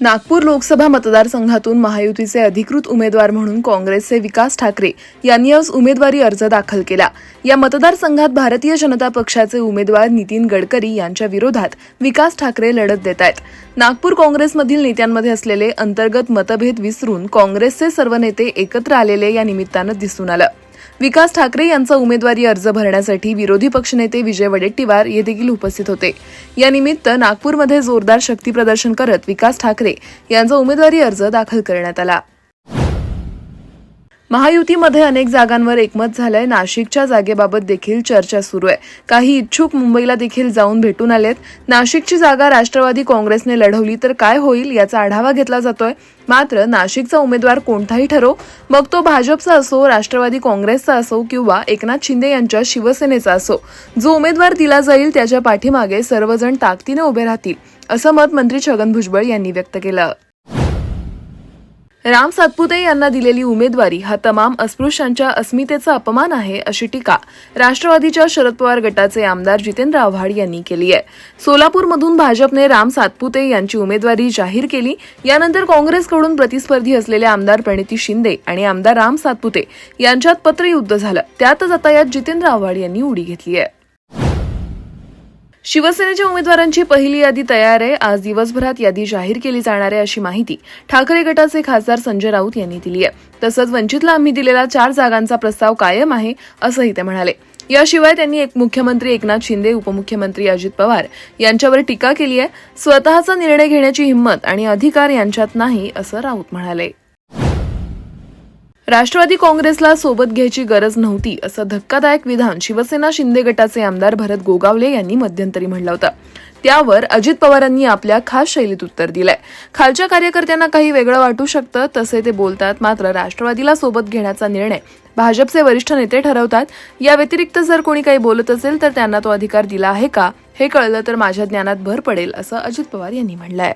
नागपूर लोकसभा मतदारसंघातून महायुतीचे अधिकृत उमेदवार म्हणून काँग्रेसचे विकास ठाकरे यांनी आज उमेदवारी अर्ज दाखल केला. या मतदारसंघात भारतीय जनता पक्षाचे उमेदवार नितीन गडकरी यांच्या विरोधात विकास ठाकरे लढत देत आहेत. नागपूर काँग्रेसमधील नेत्यांमध्ये असलेले अंतर्गत मतभेद विसरून काँग्रेसचे सर्व नेते एकत्र आलेले या निमित्तानं दिसून आलं. विकास ठाकरे यांचा उमेदवारी अर्ज भरण्यासाठी विरोधी पक्षनेते विजय वडेट्टीवार हे देखील उपस्थित होते. यानिमित्त नागपूरमध्ये जोरदार शक्तीप्रदर्शन करत विकास ठाकरे यांचा उमेदवारी अर्ज दाखल करण्यात आला. महायुतीमध्ये अनेक जागांवर एकमत झालंय. नाशिकच्या जागेबाबत देखील चर्चा सुरू आहे. काही इच्छुक मुंबईला देखील जाऊन भेटून आलेत. नाशिकची जागा राष्ट्रवादी काँग्रेसने लढवली तर काय होईल याचा आढावा घेतला जातोय. मात्र नाशिकचा उमेदवार कोणताही ठरो मग तो भाजपचा असो राष्ट्रवादी काँग्रेसचा असो किंवा एकनाथ शिंदे यांच्या शिवसेनेचा असो. जो उमेदवार दिला जाईल त्याच्या पाठीमागे सर्वजण ताकदीने उभे राहतील असं मत मंत्री छगन भुजबळ यांनी व्यक्त केलं. राम सातपुते यांना दिलेली उमेदवारी हा तमाम अस्पृश्यांच्या अस्मितेचा अपमान आहे अशी टीका राष्ट्रवादीच्या शरद पवार गटाचे आमदार जितेंद्र आव्हाड यांनी केली आहे. सोलापूरमधून भाजपने राम सातपुते यांची उमेदवारी जाहीर केली. यानंतर काँग्रेसकडून प्रतिस्पर्धी असलेले आमदार प्रणिती शिंदे आणि आमदार राम सातपुते यांच्यात पत्रयुद्ध झालं. त्यातच आता यात जितेंद्र आव्हाड यांनी उडी घेतली आहे. शिवसेनेच्या उमेदवारांची पहिली यादी तयार आहे. आज दिवसभरात यादी जाहीर केली जाणार आहे अशी माहिती ठाकरे गटाचे खासदार संजय राऊत यांनी दिली आहे. तसंच वंचितला आम्ही दिलेला चार जागांचा प्रस्ताव कायम आहे असंही ते म्हणाले. याशिवाय त्यांनी एक मुख्यमंत्री एकनाथ शिंदे उपमुख्यमंत्री अजित पवार यांच्यावर टीका केली आहे. स्वतःचा निर्णय घेण्याची हिंमत आणि अधिकार यांच्यात नाही असं राऊत म्हणाले. राष्ट्रवादी काँग्रेसला सोबत घ्यायची गरज नव्हती असं धक्कादायक विधान शिवसेना शिंदे गटाचे आमदार भरत गोगावले यांनी मध्यंतरी म्हटलं होतं. त्यावर अजित पवारांनी आपल्या खास शैलीत उत्तर दिलंय. खालच्या कार्यकर्त्यांना काही वेगळं वाटू शकतं तसे ते बोलतात मात्र राष्ट्रवादीला सोबत घेण्याचा निर्णय भाजपचे वरिष्ठ नेते ठरवतात. या व्यतिरिक्त जर कोणी काही बोलत असेल तर त्यांना तो अधिकार दिला आहे का? हे कळलं तर माझ्या ज्ञानात भर पडेल असं अजित पवार यांनी म्हटलंय.